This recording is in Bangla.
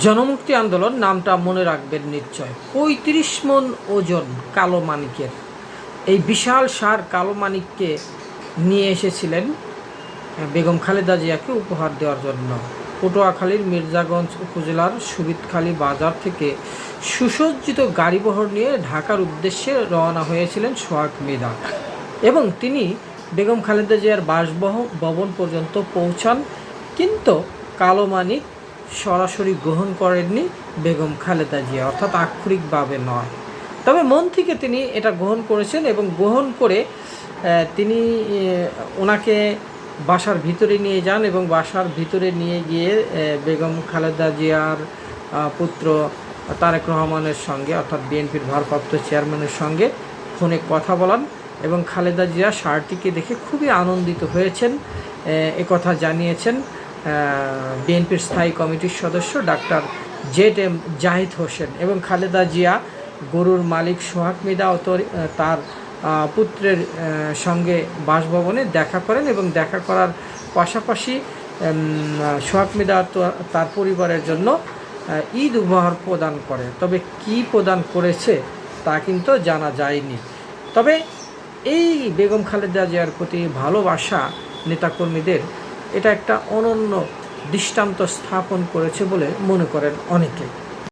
জনমুক্তি আন্দোলন নামটা মনে রাখবেন নিশ্চয়। পঁয়ত্রিশ মন ওজন কালো মানিকের। এই বিশাল সার কালো মানিককে নিয়ে এসেছিলেন বেগম খালেদা জিয়াকে উপহার দেওয়ার জন্য। পটুয়াখালীর মির্জাগঞ্জ উপজেলার সুবিদখালী বাজার থেকে সুসজ্জিত গাড়িবহর নিয়ে ঢাকার উদ্দেশ্যে রওনা হয়েছিলেন সোহাগ মৃধা এবং তিনি বেগম খালেদা জিয়ার বাসবহ, ভবন পর্যন্ত পৌঁছান, কিন্তু কালো মানিক সরাসরি গ্রহণ করেননি বেগম খালেদা জিয়া, অর্থাৎ আক্ষরিকভাবে নয়। তবে মন থেকে তিনি এটা গ্রহণ করেছেন এবং গ্রহণ করে তিনি ওনাকে বাসার ভিতরে নিয়ে যান এবং বাসার ভিতরে নিয়ে গিয়ে বেগম খালেদা জিয়ার পুত্র তারেক রহমানের সঙ্গে, অর্থাৎ বিএনপির ভারপ্রাপ্ত চেয়ারম্যানের সঙ্গে ফোনে কথা বলান এবং খালেদা জিয়া শার্টটিকে দেখে খুবই আনন্দিত হয়েছেন কথা জানিয়েছেন। বিএনপির স্থায়ী কমিটির সদস্য doctor Z M Zahid Hossain এবং খালেদা জিয়া, গরুর মালিক সোহাগ মিদা ও তার পুত্রের সঙ্গে বাসভবনে দেখা করেন এবং দেখা করার পাশাপাশি সোহাগ মিদা তার পরিবারের জন্য ঈদ উপহার প্রদান করে। তবে কি প্রদান করেছে তা কিন্তু জানা যায়নি। তবে এই বেগম খালেদা জিয়ার প্রতি ভালোবাসা নেতাকর্মীদের এটা একটা অনন্য দৃষ্টান্ত স্থাপন করেছে বলে মনে করেন অনেকে।